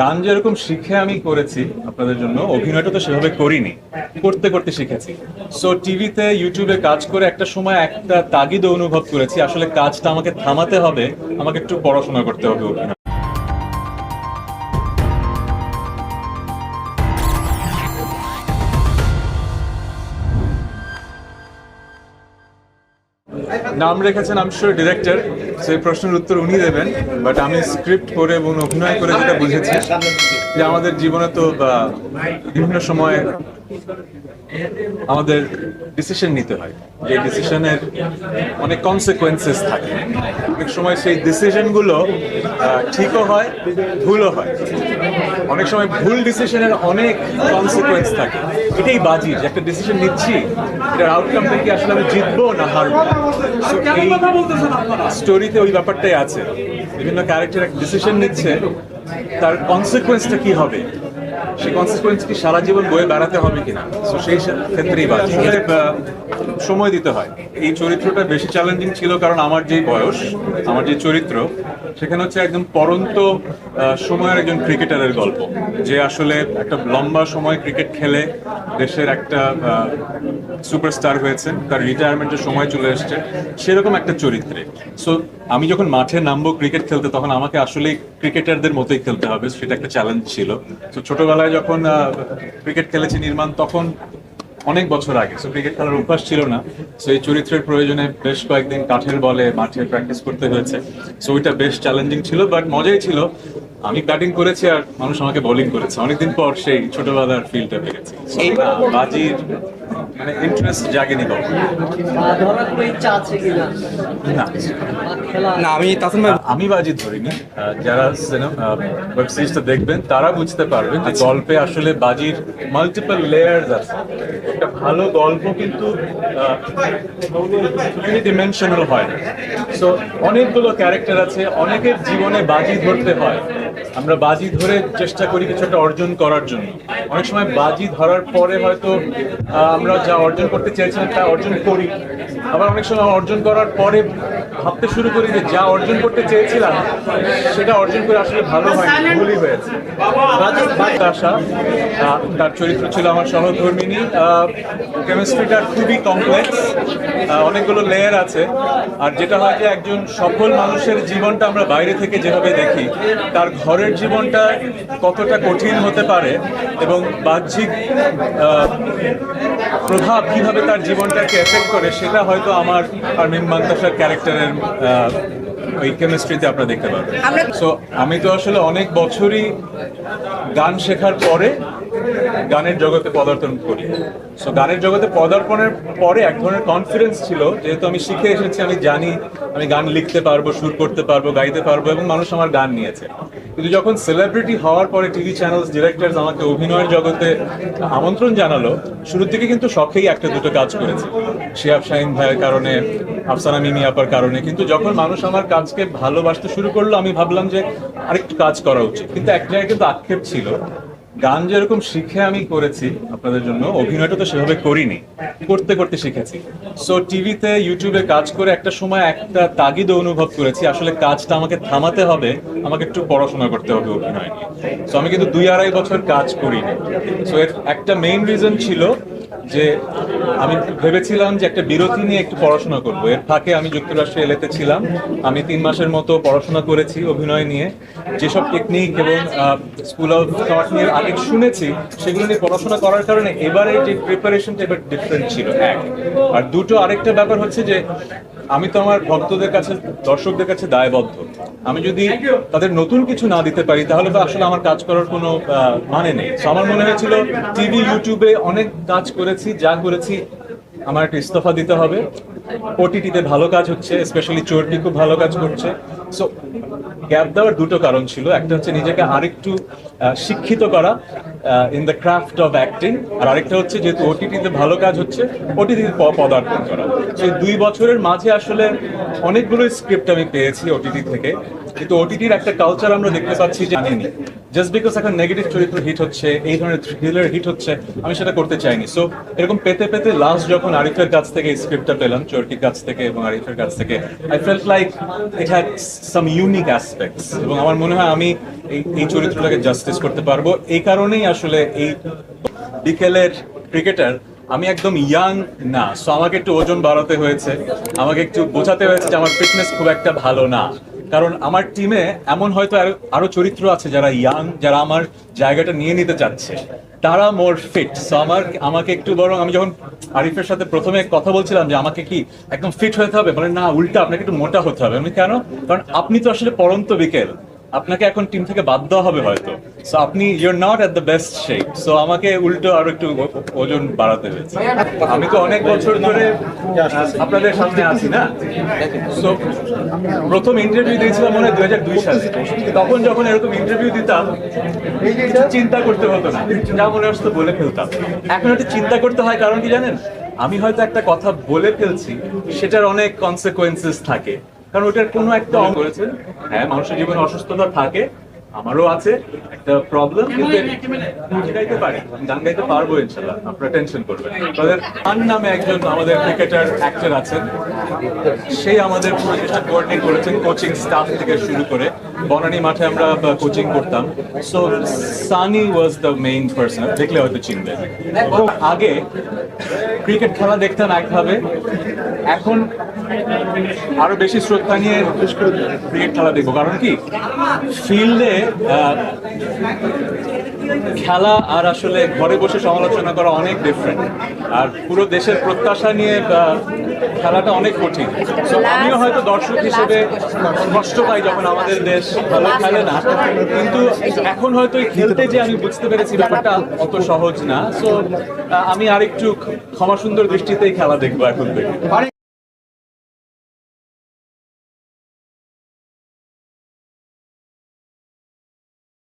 গান যেরকম শিখে আমি করেছি আপনাদের জন্য, অভিনয়টা তো সেভাবে করিনি, করতে করতে শিখেছি। সো টিভিতে ইউটিউবে কাজ করে একটা সময় একটা তাগিদ অনুভব করেছি, আসলে কাজটা আমাকে থামাতে হবে, আমাকে একটু পড়াশোনা করতে হবে অভিনয় নাম রেখেছেন আমি শিওর ডিরেক্টর সেই প্রশ্নের উত্তর উনি দেবেন বাট আমি স্ক্রিপ্ট করে এবং অভিনয় করে যেটা বুঝেছি, যে আমাদের জীবনে তো বিভিন্ন সময় আমাদের ডিসিশন নিতে হয়। যে ডিসিশনের অনেক কনসিকোয়েন্সেস থাকে। অনেক সময় সেই ডিসিশনগুলো ঠিকও হয়, ভুলও হয়। অনেক সময় ভুল ডিসিশনের অনেক কনসিকোয়েন্স থাকে। এটাই বাজি যে একটা ডিসিশন নিচ্ছি এটার আউটকামটা কি আসলে আমি জিতবো না হারবো? এই স্টোরিতে ওই ব্যাপারটাই আছে। বিভিন্ন ক্যারেক্টার একটা ডিসিশন নিচ্ছে তার কনসিকোয়েন্সটা কি হবে? সেই কনসিকুয়েন্স কি সারা জীবন বয়ে বেড়াতে হবে কিনা? তো সেই ক্ষেত্রেই বা সময় দিতে হয়। এই চরিত্রটা বেশি চ্যালেঞ্জিং ছিল কারণ আমার যে বয়স, আমার যে চরিত্র, সেখানে হচ্ছে একদম পরন্ত সময়ের একজন ক্রিকেটারের গল্প। যে আসলে একটা লম্বা সময় ক্রিকেট খেলে দেশের একটা সুপারস্টার হয়েছেন তার রিটায়ারমেন্টের সময় চলে এসছে। সেরকম একটা চরিত্রে। সো আমি যখন মাঠে নামবো ক্রিকেট খেলতে তখন আমাকে আসলে ক্রিকেটারদের মতোই খেলতে হবে সেটা একটা চ্যালেঞ্জ ছিল। তো ছোটবেলায় যখন ক্রিকেট খেলেছি নির্মাণ তখন অনেক বছর আগে সো ক্রিকেট খেলার অভ্যাস ছিল না। সো এই চরিত্রের প্রয়োজনে বেশ কয়েকদিন কাঠের বলে মাঠে প্র্যাকটিস করতে হয়েছে। সো ওইটা বেশ চ্যালেঞ্জিং ছিল বাট মজাই ছিল। আমি ব্যাটিং করেছি আর মানুষ আমাকে বোলিং করেছে। অনেকদিন পর সেই ছোটবেলার ফিলটা পেয়েছি। বাজির মানে ইন্টারেস্ট জাগেনি কখনো? বা কোনো ইচ্ছা আছে কিনা? না। না আমি আমি বাজি ধরিনি। যারা সিনেমা ওয়েব সিরিজটা দেখবেন তারা বুঝতে পারবেন যে গল্পে আসলে বাজির মাল্টিপল লেয়ার্স আছে। একটা ভালো গল্প কিন্তু ডিমেনশনাল হয় না। সো অনেকগুলো ক্যারেক্টার আছে অনেকের জীবনে বাজি ধরতে হয়। আমরা বাজি ধরে চেষ্টা করি কিছু একটা অর্জন করার জন্য। অনেক সময় বাজি ধরার পরে হয়তো আমরা যা অর্জন করতে চেয়েছিলাম তা অর্জন করি। আবার অনেক সময় অর্জন করার পরে ভাবতে শুরু করি যে যা অর্জন করতে চেয়েছিলাম, সেটা অর্জন করে আসলে ভালো হয়নি, ভুলই হয়েছে। আশা তার চরিত্র ছিল আমার সহধর্মিনী। কেমিস্ট্রিটা খুবই কমপ্লেক্স অনেকগুলো লেয়ার আছে। আর যেটা হয় যে একজন সফল মানুষের জীবনটা আমরা বাইরে থেকে যেভাবে দেখি, তার ঘরের জীবনটা কতটা কঠিন হতে পারে এবং বাহ্যিক প্রভাব কীভাবে তার জীবনটাকে এফেক্ট করে সেটা হয়তো আমার আর মিম মান্তাসার ক্যারেক্টারের ওই কেমিস্ট্রিতে আপনারা দেখতে পাবেন। সো আমি তো আসলে অনেক বছরই গান শেখার পরে গানের জগতে পদার্পণ করি। সো গানের জগতে পদার্পণের পরে এক ধরনের কনফিডেন্স ছিল, যেহেতু আমি শিখে এসেছি, আমি জানি, আমি গান লিখতে পারব, সুর করতে পারব, গাইতে পারব, এবং মানুষ আমার গান নিয়েছে। কিন্তু যখন সেলিব্রিটি হওয়ার পরে টিভি চ্যানেলস ডিরেক্টরস আমাকে অভিনয়ের জগতে আমন্ত্রণ জানালো, শুরুর দিকে কিন্তু শখেই একটা দুটো কাজ করেছি। শিয়াব শাহিন ভাইয়ের কারণে, আফসানা মিমি আপার কারণে। কিন্তু যখন মানুষ আমার কাজকে ভালোবাসতে শুরু করল, আমি ভাবলাম যে আরেকটু কাজ করা উচিত। কিন্তু এক জায়গায় কিন্তু আক্ষেপ ছিল গান যেরকম শিখে আমি করেছি আপনাদের জন্য, অভিনয়টা তো সেভাবে করিনি, করতে করতে শিখেছি। সো টিভিতে ইউটিউবে কাজ করে একটা সময় একটা তাগিদ অনুভব করেছি, আসলে কাজটা আমাকে থামাতে হবে, আমাকে একটু পড়াশোনা করতে হবে অভিনয় নিয়ে। সো আমি কিন্তু দুই আড়াই বছর কাজ করিনি। সো এর একটা মেইন রিজন ছিল যে আমি ভেবেছিলাম যে একটা বিরতি নিয়ে একটু পড়াশোনা করব। এর ফাঁকে আমি যুক্তরাষ্ট্রে এলেতে ছিলাম। আমি তিন মাসের মতো পড়াশোনা করেছি অভিনয় নিয়ে। যেসব টেকনিক এবং স্কুল অফ থট নিয়ে আগে শুনেছি, সেগুলো নিয়ে পড়াশোনা করার কারণে এবারে যে প্রিপারেশনটা এবার ডিফারেন্ট ছিল, এক। আর দুটো আরেকটা ব্যাপার হচ্ছে যে, আমি তো আমার ভক্তদের কাছে, দর্শকদের কাছে দায়বদ্ধ। আমি যদি তাদের নতুন কিছু না দিতে পারি, তাহলে তো আসলে আমার কাজ করার কোনো মানে নেই। আমার মনে হয়েছিল, টিভি ইউটিউবে অনেক কাজ করেছি, যা করেছি, আমার একটা ইস্তফা দিতে হবে। ওটিটিতে ভালো কাজ হচ্ছে স্পেশালি চোরটি খুব ভালো কাজ করছে। সো গ্যাপ দেওয়ার দুটো কারণ ছিল। একটা হচ্ছে নিজেকে আরেকটু শিক্ষিত করা in the craft of acting আর আরেকটা হচ্ছে যেহেতু ওটিটিতে ভালো কাজ হচ্ছে ওটিটিতে পদার্পণ করা। সেই দুই বছরের মাঝে আসলে অনেকগুলো স্ক্রিপ্ট আমি পেয়েছি ওটিটি থেকে। কিন্তু ওটিটির একটা কালচার আমরা দেখতে পাচ্ছি জানিনি। জাস্ট বিকজ এখন নেগেটিভ চরিত্র হিট হচ্ছে, এই ধরনের থ্রিলার হিট হচ্ছে, আমি সেটা করতে চাইনি। সো এরকম পেতে পেতে লাস্ট যখন আরিফের কাছ থেকে স্ক্রিপ্টটা পেলাম, চরকির কাছ থেকে এবং আরিফের কাছ থেকে I felt like it had some unique aspects এবং আমার মনে হয় আমি এই এই চরিত্রটাকে জাস্টিস করতে পারব। এই কারণেই আসলে এই বিকেলের ক্রিকেটার আমি একদম ইয়াং না। সো আমাকে একটু ওজন বাড়াতে হয়েছে, আমাকে একটু বোঝাতে হয়েছে যে আমার ফিটনেস খুব একটা ভালো না। কারণ আমার টিমে এমন হয়তো আরো- চরিত্র আছে যারা ইয়াং যারা আমার জায়গাটা নিয়ে নিতে চাচ্ছে। তারা মোর ফিট সো আমার আমাকে একটু বরং আমি যখন আরিফের সাথে প্রথমে কথা বলছিলাম যে আমাকে কি একদম ফিট হতে হবে, বলে না, উল্টা আপনাকে একটু মোটা হতে হবে। আমি কেন? কারণ আপনি তো আসলে পরন্ত বিকেল। আপনাকে এখন টিম থেকে বাদ দেওয়া হবে হয়তো। সো আপনি you're not at the best shape so আমাকে উল্টো আরও একটু ওজন বাড়াতে হয়েছে। আমি তো অনেক বছর ধরে আপনাদের সামনে আছি, না? সো প্রথম ইন্টারভিউ দিয়েছিলাম মনে হয় দুই হাজার দুই সালে। তখন যখন এরকম ইন্টারভিউ দিতাম, কিছু চিন্তা করতে হতো না। যা মনে আসতো বলে ফেলতাম। এখন একটু চিন্তা করতে হয়, কারণ কি জানেন? আমি হয়তো একটা কথা বলে ফেলছি, সেটার অনেক কনসিকোয়েন্সেস থাকে। কারণ ওটার কোনো একটা অঙ্গ রয়েছে হ্যাঁ মানুষের জীবনে অসুস্থতা থাকে আমারও আছে একটা প্রবলেম কিন্তু গাইতে পারি গান গাইতে পারব ইনশাল্লাহ আপনারা টেনশন করবেন তাদের খান নামে একজন আমাদের ক্রিকেটার অ্যাক্টর আছেন। সেই আমাদের পুরো চেষ্টা কোঅর্ডিনেট করেছেন কোচিং স্টাফ থেকে শুরু করে। বনানী মাঠে আমরা কোচিং করতাম। So Sunny was the main person দেখলে হয়তো চিনবে। আগে ক্রিকেট খেলা দেখতাম একভাবে। এখন আরও বেশি শ্রদ্ধা নিয়ে ক্রিকেট খেলা দেখব। কারণ কি? ফিল্ডে খেলা আর আসলে ঘরে বসে সমালোচনা করা অনেক ডিফারেন্ট আর পুরো দেশের প্রত্যাশা নিয়ে খেলাটা অনেক কঠিন। So, আমিও হয়তো দর্শক হিসেবে কষ্ট পাই যখন আমাদের দেশ ভালো খেলে না। কিন্তু এখন হয়তো এই খেলতে যে আমি বুঝতে পেরেছি ব্যাপারটা অত সহজ না। সো আমি আরেকটু ক্ষমা সুন্দর দৃষ্টিতেই খেলা দেখব এখন থেকে।